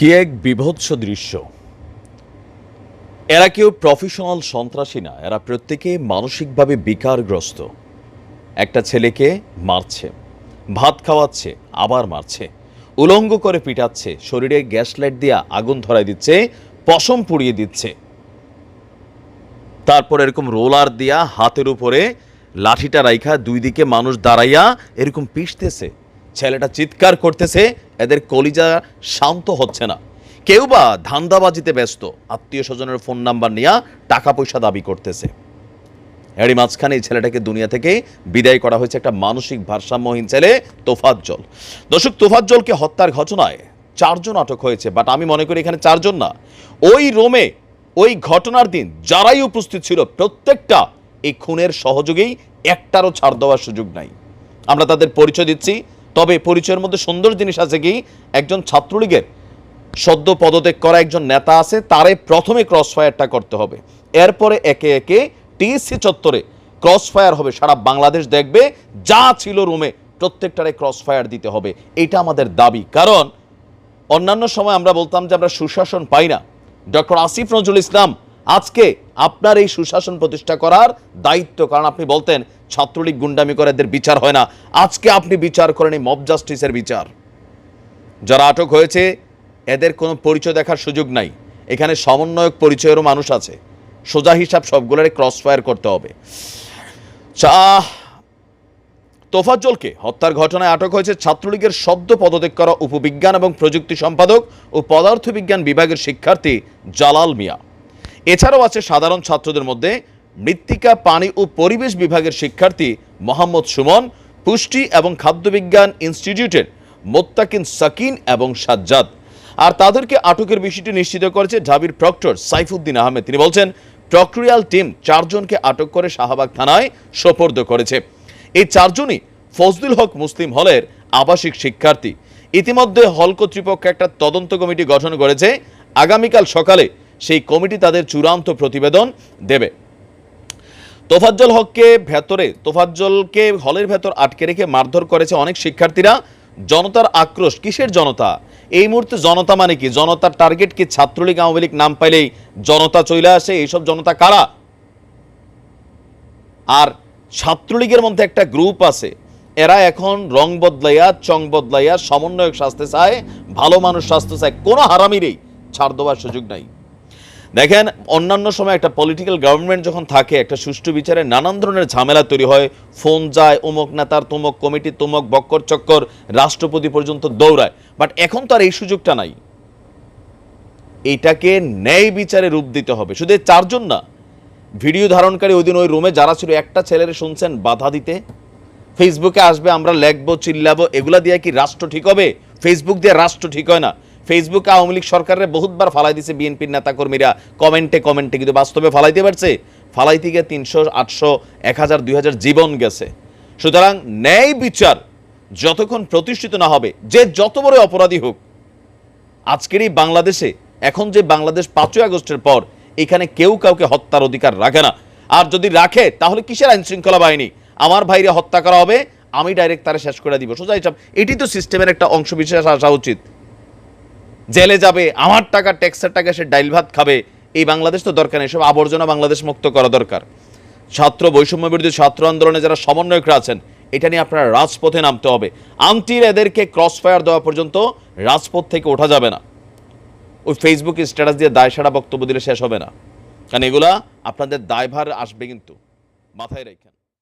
কি এক বিভৎস দৃশ্য? এরা কেউ প্রফেশনাল সন্ত্রাসী না, এরা প্রত্যেকে মানসিকভাবে বিকারগ্রস্ত। একটা ছেলেকে মারছে, ভাত খাওয়াচ্ছে, আবার মারছে, উলঙ্গ করে পিটাচ্ছে, শরীরে গ্যাস লাইট দিয়া আগুন ধরাই দিচ্ছে, পশম পুড়িয়ে দিচ্ছে। তারপর এরকম রোলার দিয়া হাতের উপরে লাঠিটা রাইখা দুই দিকে মানুষ দাঁড়াইয়া এরকম পিষতেছে ছেলেটা চিৎকার করতেছে, এদের কলিজা শান্ত হচ্ছে না। কেউ বা ধান্দাবাজিতে ব্যস্ত। আত্মীয় স্বজনের ফোন নাম্বার নিয়ে টাকা পয়সা দাবি করতেছে। এরই মাঝখানে এই ছেলেটাকে দুনিয়া থেকে বিদায় করা হয়েছে একটা মানসিক ভারসাম্যহীন ছেলে, তোফাজ্জল। দর্শক, তোফাজ্জলকে হত্যার ঘটনায় চারজন আটক হয়েছে, বাট আমি মনে করি এখানে চারজন না। ওই রোমে ওই ঘটনার দিন যারাই উপস্থিত ছিল, প্রত্যেকটা এই খুনের সহযোগেই একটারও ছাড় দেওয়ার সুযোগ নাই। আমরা তাদের পরিচয় দিচ্ছি। তবে পরিচয়ের মধ্যে সুন্দর জিনিস আছে কি? একজন ছাত্রলীগের সদ্য পদত্যাগ করা একজন নেতা আছে, তারে প্রথমে ক্রস ফায়ারটা করতে হবে। এরপরে একে একে টিএসসি চত্বরে ক্রস ফায়ার হবে। সারা বাংলাদেশ দেখবে, যা ছিল রুমে প্রত্যেকটারে ক্রস ফায়ার দিতে হবে। এটা আমাদের দাবি। কারণ অন্যান্য সময় আমরা বলতাম যে আমরা সুশাসন পাই না। ডক্টর আসিফ নজরুল ইসলাম আজকে আপনার এই সুশাসন প্রতিষ্ঠা করার দায়িত্ব, কারণ আপনি বলতেন ছাত্রলীগ গুন্ডামি করে এদের বিচার হয় না। আজকে আপনি বিচার করেন এই মব জাস্টিসের বিচার। যারা আটক হয়েছে, এদের কোনো পরিচয় দেখার সুযোগ নাই। এখানে সমন্বয়ক পরিচয়েরও মানুষ আছে। সোজা হিসাব সবগুলোরে ক্রস ফায়ার করতে হবে। তোফাজ্জলকে হত্যার ঘটনায় আটক হয়েছে ছাত্রলীগের সদ্য পদত্যাগ করা উপবিজ্ঞান এবং প্রযুক্তি সম্পাদক ও পদার্থবিজ্ঞান বিভাগের শিক্ষার্থী জালাল মিয়া। এছাড়াও আছে সাধারণ ছাত্রদের মধ্যে মৃত্তিকা, পানি ও পরিবেশ বিভাগের শিক্ষার্থী মোহাম্মদ সুমন, পুষ্টি এবং খাদ্যবিজ্ঞান ইনস্টিটিউটের মোত্তাকিন সাকিন এবং সাজ্জাদ। আর তাদেরকে আটকের বিষয়টি নিশ্চিত করেছে ঢাবির প্রক্টর সাইফুদ্দিন আহমেদ। তিনি বলছেন প্রক্রিয়াল টিম চারজনকে আটক করে শাহবাগ থানায় সোপর্দ করেছে। এই চারজনই ফজলুল হক মুসলিম হলের আবাসিক শিক্ষার্থী। ইতিমধ্যে হল কর্তৃপক্ষ একটা তদন্ত কমিটি গঠন করেছে। আগামীকাল সকালে সেই কমিটি তাদের চূড়ান্ত প্রতিবেদন দেবে। তোফাজ্জল হককে ভেতরে, তোফাজ্জলকে হলের ভেতর আটকে রেখে মারধর করেছে অনেক শিক্ষার্থীরা। জনতার আক্রোশ, কিসের জনতা? এই মুহূর্তে জনতা মানে কি? জনতার টার্গেট কি? ছাত্রলীগ, আওয়ামী লীগ নাম পাইলেই জনতা চলে আসে, এইসব জনতা কারা? আর ছাত্রলীগের মধ্যে একটা গ্রুপ আছে। এরা এখন রং বদলাইয়া, চং বদলাইয়া সমন্বয়ক শাস্তে চায়, ভালো মানুষ শাস্তে চায়, কোনো হারামিরই ছাড় দেওয়ার সুযোগ নাই। দেখেন, অন্যান্য সময় একটা পলিটিক্যাল গভর্নমেন্ট যখন থাকে, একটা সুষ্ঠু বিচারে নানান ধরনের ঝামেলা তৈরি হয়। ফোন যায় অমুক নেতার তুমক কমিটি তুমক, বক্কর চক্কর, রাষ্ট্রপতি পর্যন্ত দৌড়ায়। বাট এখন তো আর এই সুযোগটা নাই। এইটাকে ন্যায় বিচারে রূপ দিতে হবে। শুধু চারজন না, ভিডিও ধারণকারী ওই দিন ওই রুমে যারা ছিল, একটা ছেলের শুনছেন, বাধা দিতে। ফেসবুকে আসবে, আমরা লেখবো, চিল্লাবো, এগুলা দিয়ে কি রাষ্ট্র ঠিক হবে? ফেসবুক দিয়ে রাষ্ট্র ঠিক হয় না। ফেসবুকে আওয়ামী লীগ সরকারের বহুতবার ফালাই দিছে বিএনপির নেতাকর্মীরা। কমেন্টে কমেন্টে কিন্তু বাস্তবে ফালাইতে পারছে। ফালাইতে গিয়ে তিনশো, আটশো, এক হাজার, দুই হাজার জীবন গেছে। সুতরাং ন্যায় বিচার যতক্ষণ প্রতিষ্ঠিত না হবে, যে যত বড় অপরাধী হোক, আজকের এই বাংলাদেশে, এখন যে বাংলাদেশ পাঁচই আগস্টের পর, এখানে কেউ কাউকে হত্যার অধিকার রাখে না। আর যদি রাখে, তাহলে কিসের আইন শৃঙ্খলা বাহিনী? আমার ভাইরে হত্যা করা হবে, আমি ডাইরেক্ট তারা শেষ করে দিব। সোজা এটি তো সিস্টেমের একটা অংশ বিশেষ আসা উচিত। জেলে যাবে, আমার টাকা, ট্যাক্সের টাকা সে ডাইল ভাত খাবে। এই বাংলাদেশ তো দরকার নেই, সব আবর্জনা বাংলাদেশ মুক্ত করা দরকার। ছাত্র বৈষম্য বিরোধী ছাত্র আন্দোলনে যারা সমন্বয়করা আছেন, এটা নিয়ে আপনারা রাজপথে নামতে হবে। আন্টির এদেরকে ক্রস ফায়ার দেওয়া পর্যন্ত রাজপথ থেকে ওঠা যাবে না। ওই ফেসবুক স্ট্যাটাস দিয়ে দায় সারা বক্তব্য দিলে শেষ হবে না। কারণ এগুলা আপনাদের দায়ভার আসবে কিন্তু। মাথায় রাখেন।